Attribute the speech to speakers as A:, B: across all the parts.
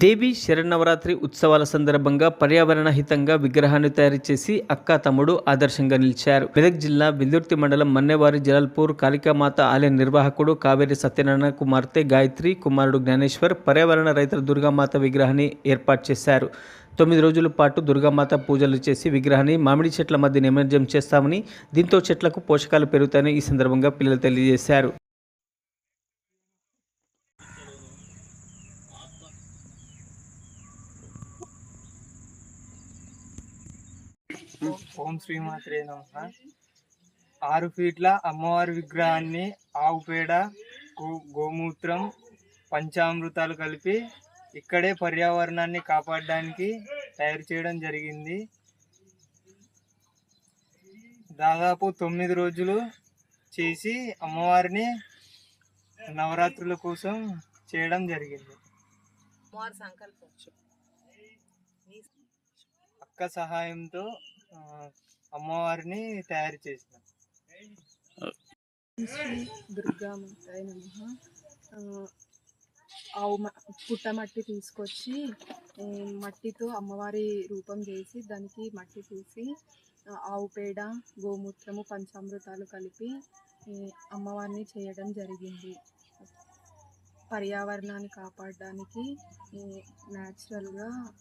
A: దేవి శరన్నవరాత్రి ఉత్సవాల సందర్భంగా పర్యావరణ హితంగా విగ్రహాన్ని తయారు చేసి అక్క తమ్ముడు ఆదర్శంగా నిలిచారు. మెదక్ జిల్లా వెల్దుర్తి మండలం మన్నెవారి జలాల్పూర్ కాళికామాత ఆలయ నిర్వాహకుడు కావేరి సత్యనారాయణ కుమార్తె గాయత్రి కుమారుడు జ్ఞానేశ్వర్ పర్యావరణ రైతుల దుర్గామాత విగ్రహాన్ని ఏర్పాటు చేశారు. తొమ్మిది రోజుల పాటు దుర్గామాత పూజలు చేసి విగ్రహాన్ని మామిడి చెట్ల మధ్య నిమజ్జనం చేస్తామని దీంతో చెట్లకు పోషకాలు పెరుగుతాయని ఈ సందర్భంగా పిల్లలు తెలియజేశారు.
B: ఓం శ్రీమాత్రే నమ ఆరు ఫీట్ల అమ్మవారి విగ్రహాన్ని ఆవు పేడ గో గోమూత్రం పంచామృతాలు కలిపి ఇక్కడే పర్యావరణాన్ని కాపాడడానికి తయారు చేయడం జరిగింది. దాదాపు తొమ్మిది రోజులు చేసి అమ్మవారిని నవరాత్రుల కోసం చేయడం జరిగింది. అక్క సహాయంతో అమ్మవారిని తయారు చేసినాం.
C: శ్రీ దుర్గామాతాయ నమ. ఆవు మ- పుట్టమట్టి తీసుకొచ్చి మట్టితో అమ్మవారి రూపం చేసి దానికి మట్టి తీసి ఆవు పేడ గోమూత్రము పంచామృతాలు కలిపి అమ్మవారిని చేయడం జరిగింది. పర్యావరణాన్ని కాపాడడానికి న్యాచురల్గా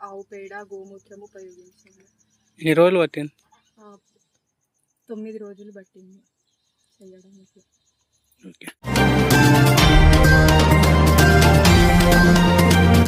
C: ఆవు పేడ గోమూత్రం ఉపయోగించాము
D: ఎన్ని రోజులు పట్టింది?
C: తొమ్మిది రోజులు పట్టింది చేయడానికి
D: ఓకే.